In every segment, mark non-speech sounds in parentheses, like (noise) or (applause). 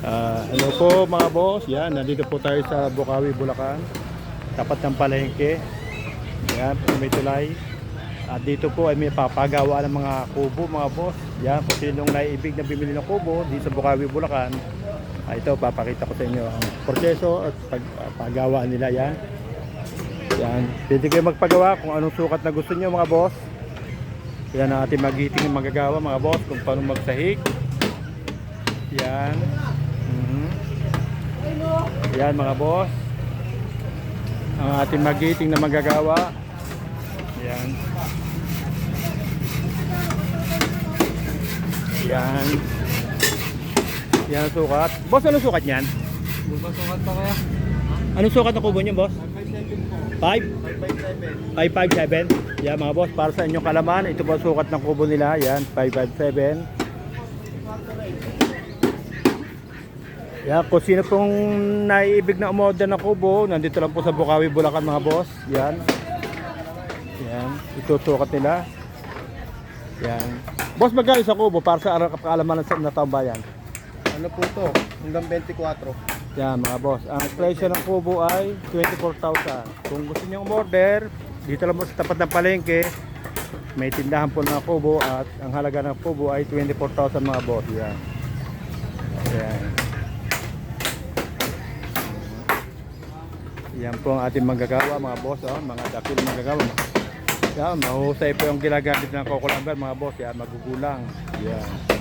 Ah, hello po mga boss. Yan, nandito po tayo sa Bukawi, Bulacan. Tapat ng palengke. Yan, may tulay. At dito po ay may papagawa ng mga kubo mga boss. Yan, kung sinong naiibig na bimili ng kubo dito sa Bukawi, Bulacan. Ah, ito, papakita ko sa inyo ang proseso at pag, ah, paggawa nila yan. Yan, pwede kayo magpagawa kung anong sukat na gusto nyo mga boss. Yan ang ating magiting ng magagawa mga boss kung paano magsahig. Yan. Mhm. Yan mga boss. Ang ating magiting na magagawa. Yan. Yan. Yan ang sukat. Boss, anong sukat niyan? Bubasukat pa kaya? Anong sukat ng kubo niyo, boss? 5? 557. 557. Yan mga boss, para sa inyong kalaman, ito po sukat ng kubo nila. Yan, 557. Yan, kung sino pong naiibig na umorder ng kubo, nandito lang po sa Bukawi, Bulacan mga boss. Yan. Yan, ito sukat nila. Yan. Boss, magkano sa kubo para sa araw kaalaman ng na taong bayan? Ano po to? Hanggang 24. Yan mga boss, ang presyo ng kubo ay 24,000. Kung gusto niyo umorder, dito lang po sa tapat ng palengke, may tindahan po ng kubo at ang halaga ng kubo ay 24,000 mga boss. Yan. Yan. Yan po ang ating magagawa mga boss, oh, mga dakil magagawa. Yan, mahusay po yung ginagamit ng kokolamber mga boss. Yan, magugulang. Yan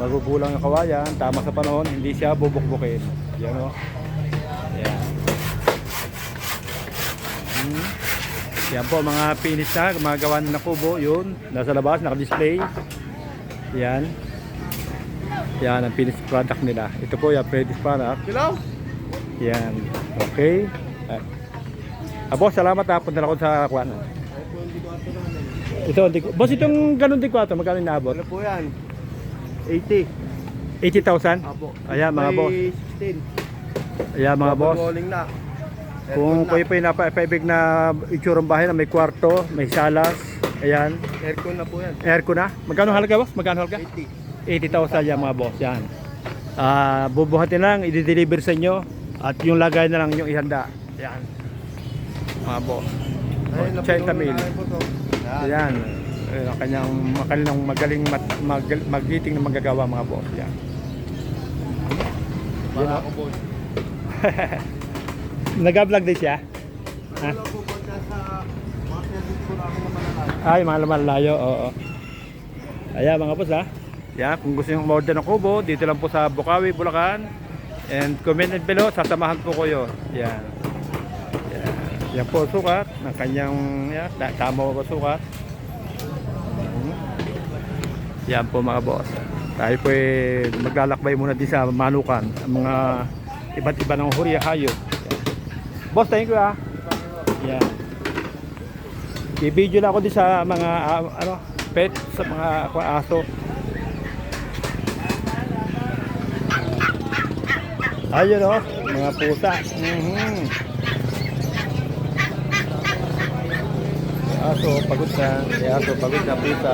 magugulang ang kawayan, tama sa panahon, hindi siya bubukbukin. Yan o. Yan. Hmm. Yan po, mga finish na, mga gawa na kubo, yun. Nasa labas, naka-display. Yan. Yan ang finished product nila. Ito po yung finished product. Hello? Yan. Okay. Ah, ah, boss, salamat ha. Punta na ako sa kwan. Ito, di, boss, itong ganun din ko ito, magkano inaabot? Ano po yan? 80. 80,000? Apo. Ayan, mga boss. May 16. Ayan, mga boss. Rolling na. Kung kayo po yung napapaibig na itsurang bahay na may kwarto, may salas, ayan, Aircon na po yan. aircon na. Magkano halaga boss? Magkano halaga? 80. 80,000 yan mga boss, yan. Ah, bubuhatin lang, i-deliver sa inyo at yung lagay na lang yung ihanda. Yan. Mga Oh, China napuno meal. Yan. Ayan. Ayan, ang kanyang kanilang magaling mat, mag, magiting na magagawa mga boss. Yan. Para ako po. (laughs) Nag-vlog din siya. Ha? Ay, mga lumalayo, oo. Ayan mga boss ha. Yan, kung gusto nyo order ng kubo, dito lang po sa Bukawi, Bulacan. And comment below, sasamahan po kayo. Yan. Yan, yan po sukat ng kanyang, yan, ta- tama po sukat. Mhm. Yan po mga boss. Tayo po eh, maglalakbay muna din sa Manukan. Ang mga iba't iba ng huri hayop. Yan. Boss, thank you ah. Yan. I-video lang ako din sa mga ah, ano, pet, sa mga aso. Ayun oh, mga pusa. Mhm. Aso, pagod na. May aso, pagod na pusa.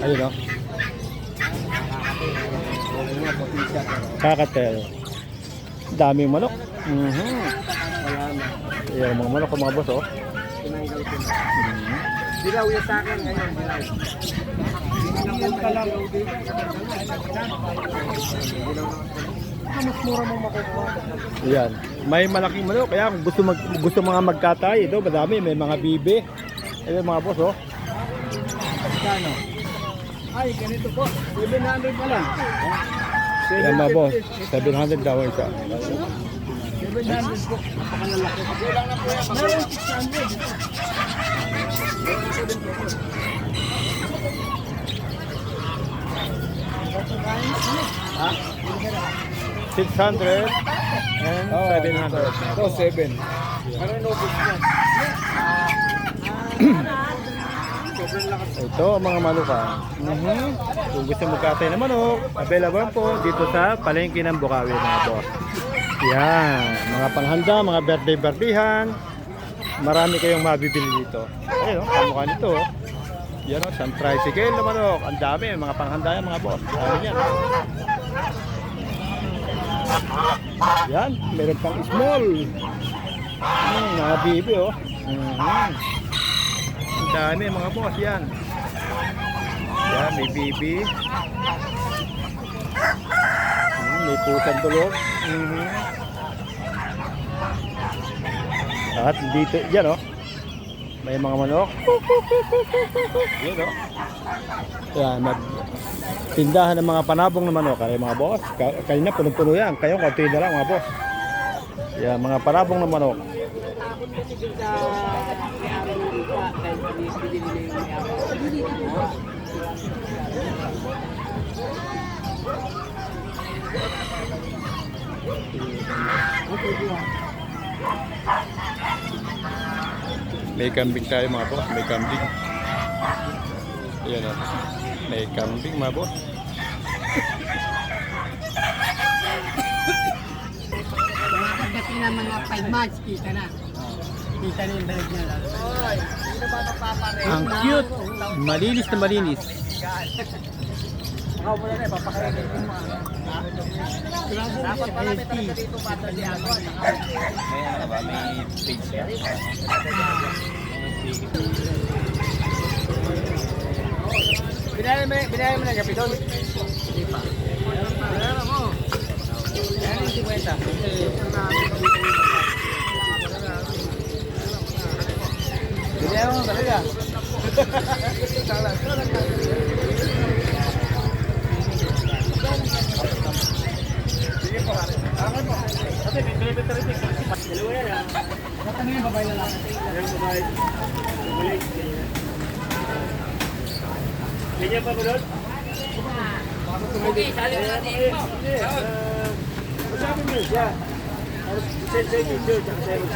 Ayun oh. Kakatel. Daming manok. Wala na. Ayan, mga manok, mga boss oh. Tinanggal ko na. Mhm. Dilaw yung sa akin ngayon. Dilaw. Dilaw ka lang. Mas mura mong makukuha. Ayan. May malaking manok. Kaya kung gusto, mag, gusto mga magkatay, ito madami. May mga bibe. Ayan mga boss oh. Kano? Ay, ganito po. 700 pa lang. Ayan mga boss. 700 daw isa. 700 po. Napakalalaki. Kulang na po yan. Meron 600. Ha? 600 and 700. (coughs) Ito, 7. Ano yung mo? Lakas. Ito ang mga manuka. Mhm. Kung gusto magkatay ng manok, available po dito sa palengke ng Bukawi mga boss. Yan, mga panghanda, mga birthday-birthdayan. Marami kayong mabibili dito. Ayun, oh, kamukha nito. oh. Yan o, isang tricycle na manok. Ang dami, mga panghanda yan mga boss. Dami yan. Yan, meron pang small. Hmm, mga bibi oh. Mhm. Ang dami mga boss yan. Yan, may bibi. Hmm, may pusang tulog. Mhm. At dito, yan oh. May mga manok. Yan oh. Yan, mag tindahan ng mga panabong na manok. Kaya mga boss, ka- kanina punong-puno yan. Kayo, konti na lang mga boss. Yan, mga panabong na manok. May kambing tayo mga boss, may kambing. Ayan o. May kambing mga boss. Pagdating ng mga 5 months, kita na. Kita na yung balik niya lang. Ang cute. Malinis na malinis. Ako muna na, papakainin mo mga. Dapat pala may talaga dito bata di ako. May ano ba? May page yan? Binayar mo, binayar mo ng gabi doon? Hindi pa. Binayar mo. Yan yung 50. Binayar mo talaga. Dapat mo yung babae lalaki.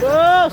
Boss!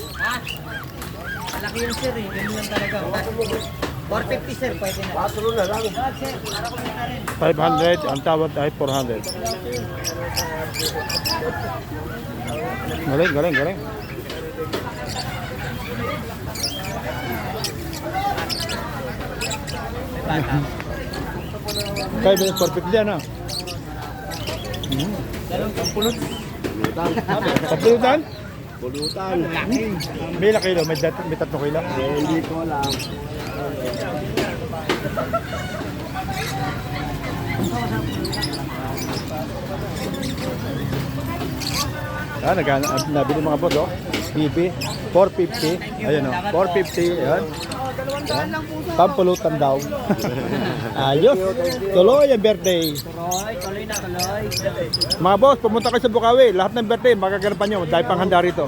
Malaki yung sir eh. Ganun lang talaga. 450 sir, pwede na. Patro na lang. sir, para ko na rin. 500, ang tawad ay 400. Galing, galing, galing. Kaya ba perfect yan ah? Hmm. Kapulutan? Bulutan. May ilang kilo? May, dat- may tatlo kilo? Hindi ko alam. Ah, nag nabili mga boss, oh. BP, 450. Ayun, oh. 450. Ayan. Ayan. Pampulutan daw. (laughs) Ayos. Tuloy ang birthday. Tuloy, tuloy na, tuloy. Mga boss, pumunta kayo sa Bukawi. Lahat ng birthday, magaganapan nyo. Dahil panghanda rito.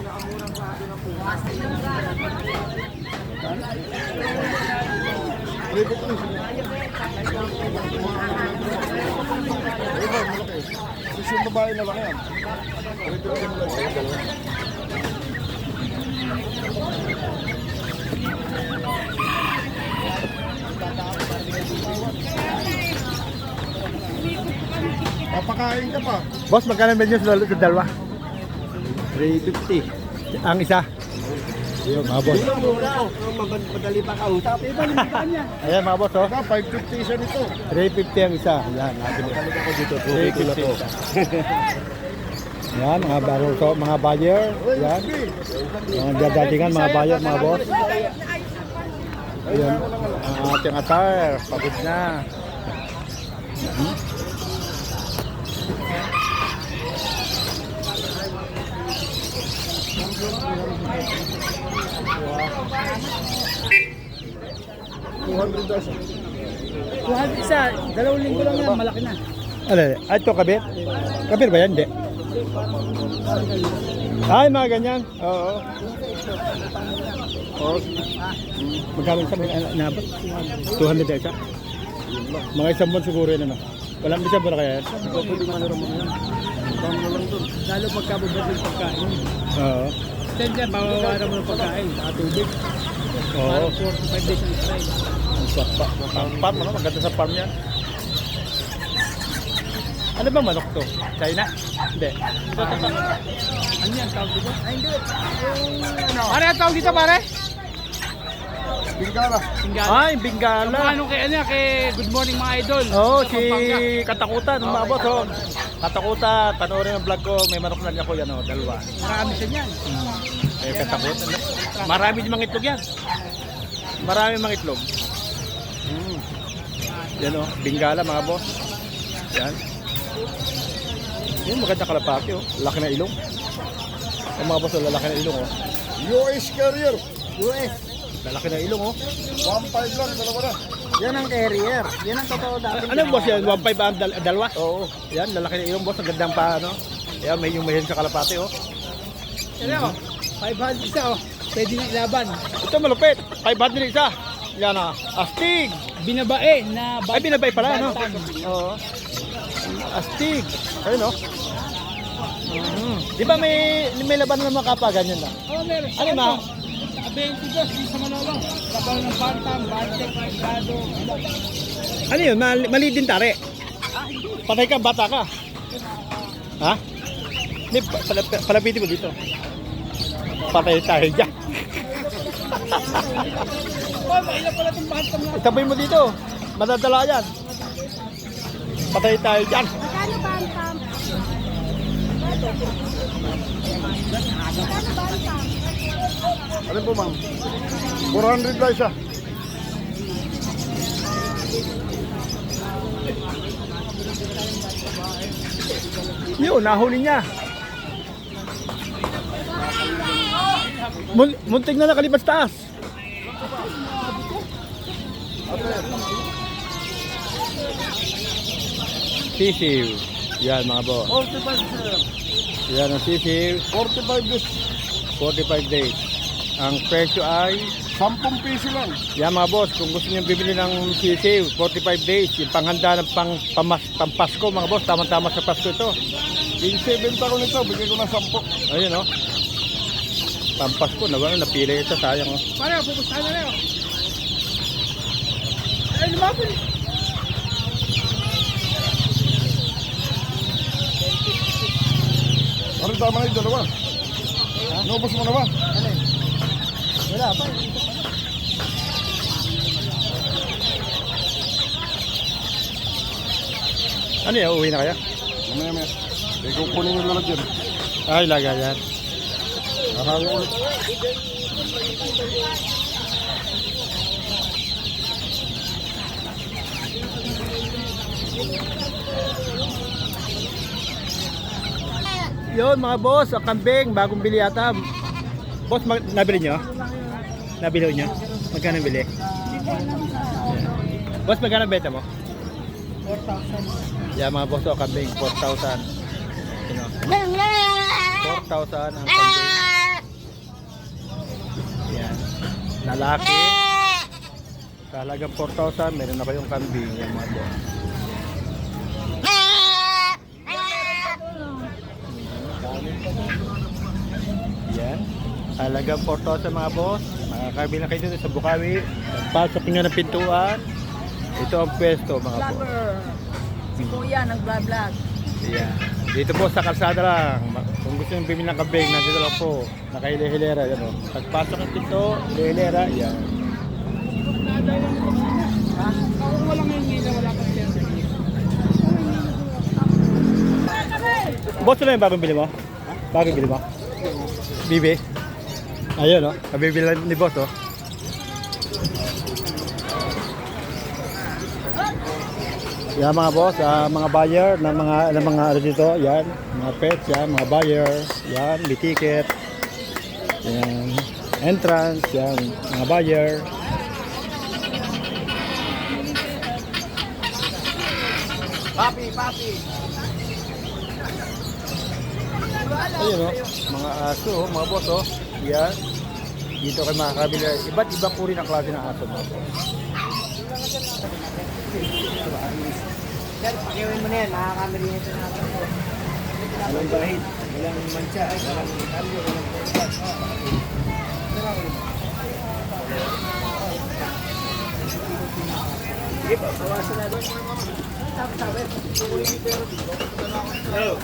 yung babae na lang yan. Papakain ka pa. Boss, magkano medyo sa dal- sa dalawa? 350. Ang isa. Yun, mga boss. Mura. Madali pa kausap. Iba naman kanya. Ayan, mga boss, oh. 550 isa nito. 350 ang isa. Yan, nabili. Talaga ko dito. 350 isa. (laughs) Yan, mga baro, so, mga buyer. Yan. Mga dadatingan, mga buyer, mga boss. Ayan, ang ating attire. Pagod na. Hmm? Kuhan isa, dalawang linggo lang yan, malaki na. Ano, ah, ito kabit? Kabit ba yan? Hindi. Ay, mga ganyan. Oo. Oh, magkano sa mga nabot? 200 na isa? Mga isang buwan siguro yun ano. Walang isang buwan na kaya yan? Pwede yan. Tama na lang doon. Lalo pagkababad ng pagkain. Oo. Then dyan, bawawaran mo ng pagkain. Tubig. Oo. Parang 45 days ang try. Ang sa pa, ang farm, ano? Maganda sa farm yan. Ano ba manok to? China? Hindi. Ito, ito, ito. Ano yan, tawag dito? Ay, hindi. Yung, ano? Pare, ang tawag dito, pare? Bingara. Tinggal. Ay, Bingala. Ano kay, ano, kay Good Morning mga idol. Oo, oh, si. Katakutan, boss. Oh. Katakutan, panoorin ang vlog ko. May manok na niya ko yan, oh, dalawa. Marami siya niyan. Eh, katakutan. Marami din mga itlog yan. Marami mga itlog. Mm. Yan oh, Bingala mga boss. Yan. Yan, maganda kalapati oh. Laki na ilong. Ang mga boss, lalaki na ilong oh. US Carrier. US. Lalaki na ilong oh. 1.5 lang, dalawa na. Yan ang carrier. Yan ang totoo dati. Ano boss yan? 1.5 ang dal- dalawa? Oo. Yan, lalaki na ilong boss. Ang gandang pa ano. Yan, may yung mahin sa kalapati oh. Yan o. 500 isa oh. Pwede na ilaban. Ito malupit. 500 isa. Yan ah. Astig. Binabae na Ay, binabay pala, no? bantam. Oo. Astig. Ayun, no? Mm. Di ba may, may laban ng mga kapa, ganyan na? Oh, meron. Ano ma? 22 di sa Manolo. Laban ng Bantam, Bantek, Grado. Ano yun? Mali, mali din tari. Patay ka, bata ka. Ha? Hindi, pa- pala, palapitin mo dito. Patay tayo dyan. (laughs) Oh, mailan pala itong Bantam na. Itaboy mo dito. Madadala yan. Patay tayo dyan. Magkano ba ang tam? Magkano ba ang tam? Ano po, ma'am? 400 lang siya. Yun, nahuli niya. Mun muntik na nakalipas taas. Sisiw. Yan mga bo. 45 sir. Yan ang sisiw. 45 days. 45 days. Ang presyo ay, 10 piso lang. yan mga boss, kung gusto niyo bibili ng sisiw, 45 days, yung panghanda ng pang, pamas, pampasko mga boss, tama-tama sa Pasko ito. 15 benta ko nito, bigay ko ng 10. Ayun oh. Pampasko, na napili ito, sayang oh. Pare, pupustahan na rin. oh. Ay, lumapit. Ano tama na yung dalawa? Nubos mo na ba? Wala pa. Ano yan, uwi na kaya? Mamaya maya. Eh, kukunin yung lalagyan. Ay, lagay yan. Nakahanga ulit. Yun mga boss, ang kambing, bagong bili yata. Boss, mag- nabili nyo? Nabili nyo? Magkano bili? Boss, magkano benta mo? 4,000. Yan mga boss, oh, kambing, 4,000. You know, 4,000 ang kambing. Yan. Lalaki. Talagang 4,000, meron na kayong kambing. Yan mga boss. Yan. Halagang 4,000 mga boss. Makakabili na kayo dito sa Bukawi. Pasok nyo ng pintuan. Ito ang pwesto mga boss. Vlogger. Si Kuya nag-vlog. Yan. Dito po sa kalsada lang. Kung gusto nyo bumili ng kabing, nandito lang po. Naka-hilera. Yan o. Pagpasok ng pinto, hilera. Yan. Ha? Walang hingin, wala kang sensor. Boss, ano yung bagong bili mo? Bagong bili mo? Bibi? Ayun o. Nabibili lang ni boss o. Yan mga boss, ah, mga buyer ng mga ng mga ano dito, yan, mga pets, yan, mga buyer, yan, may ticket. Yan, entrance, yan, mga buyer. Papi, papi. Ayun o, mga aso, oh, mga boss o. Yan. Dito kayo makakabili. Iba't ibang uri ng klase ng aso mga boss. Sir, pakiwin mo na yan. Makakamili nito na ako. Walang bahid. Walang mancha. Walang cambio. Walang pulsat. Sige po, bawasan na doon. Tapos sabi, tukunin ni pero dito. Hello.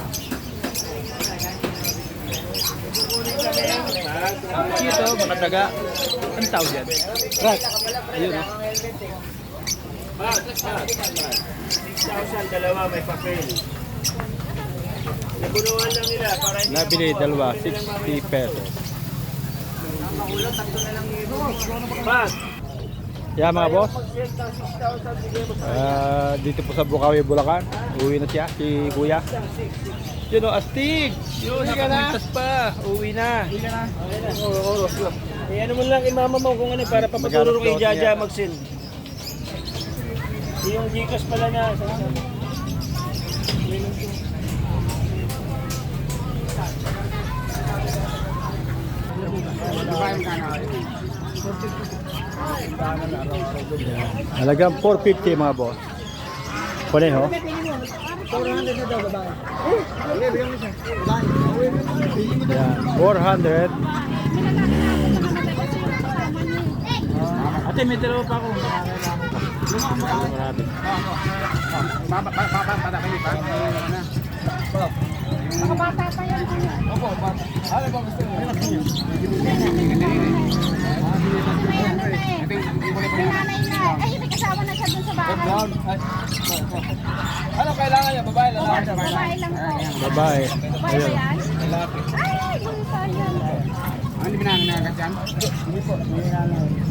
Ito, mga daga. Ang tawag yan? Rat. Ayun, oh. dalawa may papel. Nabunuhan lang nila para hindi Nabili dalawa, 60 pesos. Bas, Yeah, mga boss. Ah, dito po sa Bukawi, Bulacan. Uwi na siya, si Kuya. Yun o, astig! Yun, nakapagtas pa. Uwi na. Uwi na. Oo, oo, oo. eh, ano mo lang imama mo kung ano para papaturo kay Jaja mag-send. Yung Gcash pala na. Halagang 450 mga boss. Pareho. 400 na daw, babae. Hindi, bigyan mo siya. Babae. Yan, 400. Ate, may dalawa pa ako. Marami. Baba, baba, baba, baba, baba, baba, baba, baba, Nakabata pa yan. kuya. May ano na eh. May nanay na. Ay, may kasama na siya dun sa bahay. Ano kailangan niya? Babae lang. Babae lang po. Babae. Babae ba yan? Ay, bunso yan. Ano binananagat yan? Hindi po.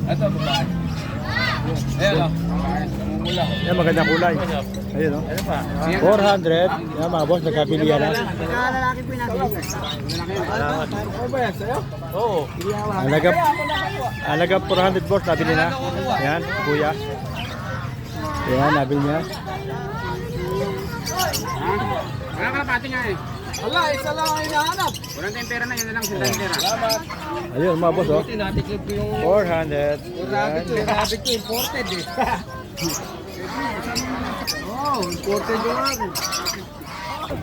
Ito, babae. Ayan o. Yan, magandang kulay. Ayun o. Pa? 400. Yan mga boss, nagkabilihan na. Nakalalaki po yung yan? Oo. Halagang, halagang 400 boss, nabili na. Yan, kuya. Yan, nabili niya. Wala ka pati nga eh. Wala, isa lang ang hinahanap. Walang tayong pera na, yun na lang sila yung pera. Salamat. Ayun mga boss oh. Tinatikip ko yung 400. rabbit ko. Yan. Rabbit ko, imported eh. (laughs) oh, imported rabbit.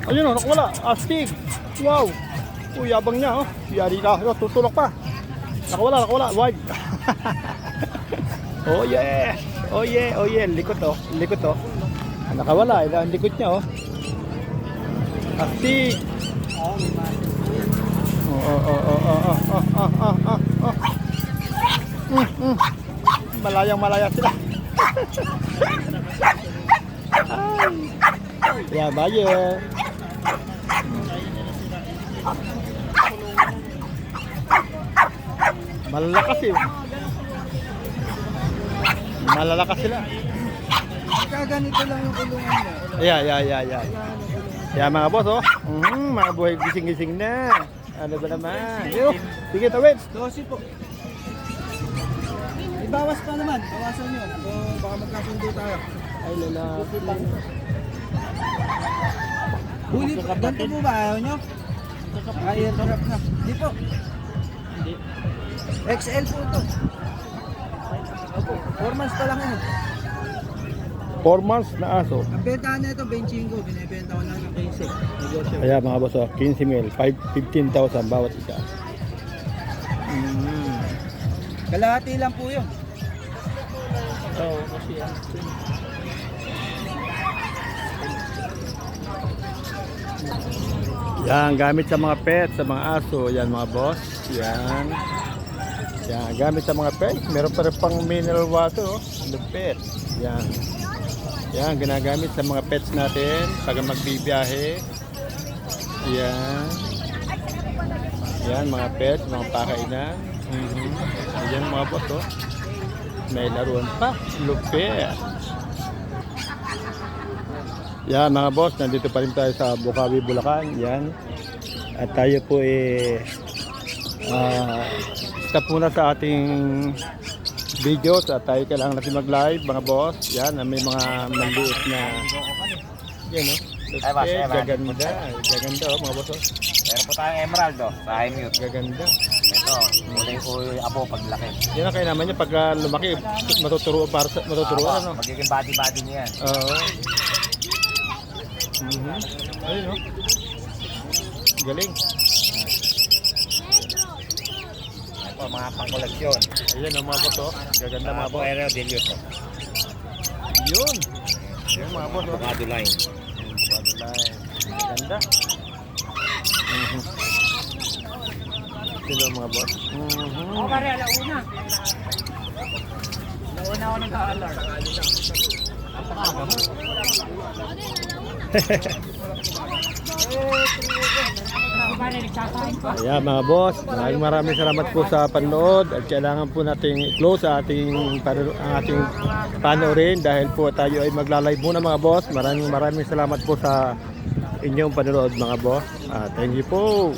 Ayun oh, nakawala. Astig. Wow. Uy, yabang niya oh. Yari ka. Oh, tutulak pa. Nakawala, nakawala. Wide. (laughs) oh yeah. Oh yeah, oh yeah. Likot oh. Likot oh. Nakawala. Ang likot niya oh. Astig. Oh, oh, oh, oh, oh, oh, oh, oh, oh, oh, oh. Mm, mm. Malayang malaya sila. (laughs) Yeah, baye. Malalakas eh. Malalakas sila. Kaganito lang yung kulungan mo. Yeah, yeah, yeah, yeah. Yeah, mga boss, oh. Mm, mga buhay gising-gising na. Ano ba naman? Yo, sige, tawid. 12 po. Ibawas pa naman. Bawasan nyo. So, baka magkasundo tayo. Ay, lalaki. Huli. Ganito po ba? Ayaw nyo? Ay, hirap na. Hindi po. XL po ito. Opo. 4 months pa lang yun. 4 months na aso. Ang bentahan na ito, 25. Binibenta ko lang ng 15. Negosyo. Kaya mga boss, oh, 15 mil, 5, 15,000 bawat isa. Mm. Kalahati lang po yun. Oo, kasi Yan, gamit sa mga pet, sa mga aso. Yan mga boss. Yan. Yan, gamit sa mga pet. Meron pa rin pang mineral water. Oh. Lupit. Yan. Yan, ginagamit sa mga pets natin pag magbibiyahe. Yan. Yan, mga pets, mga pakainan. Mhm. Yan mga boss. Oh. May laruan pa. Lupit. Yan mga boss, nandito pa rin tayo sa Bukawi, Bulacan. Yan. At tayo po eh ah, stop muna sa ating videos at tayo kailangan natin mag-live mga boss. Yan, may mga maliit na yan oh, Okay, ay, boss. gaganda. Gaganda oh, mga boss. Oh. Meron po tayong emerald oh, sa high mute. Gaganda. Ito, kulay uy abo paglaki. Yan ang kaya naman niya pagka lumaki, matuturuan para sa matuturuan ano. Magiging body-body niya yan. Oo. Mhm. Ayun oh. Galing. Ito, mga pangkoleksyon. Ayan ang mga boss oh. Gaganda mga Mga boss. Poero Delius. oh. Yun. Yun mga boss oh. Avocado line. Ganda. Mhm. Sino ang mga boss? Mhm. Ako pare, alauna. Alauna ako pare, nagsasahin pa. Ayan mga boss, maraming maraming salamat po sa panood at kailangan po nating i-close sa ating, ang ating panoorin dahil po tayo ay magla-live muna mga boss. Maraming maraming salamat po sa inyong panonood mga boss. Ah, thank you po.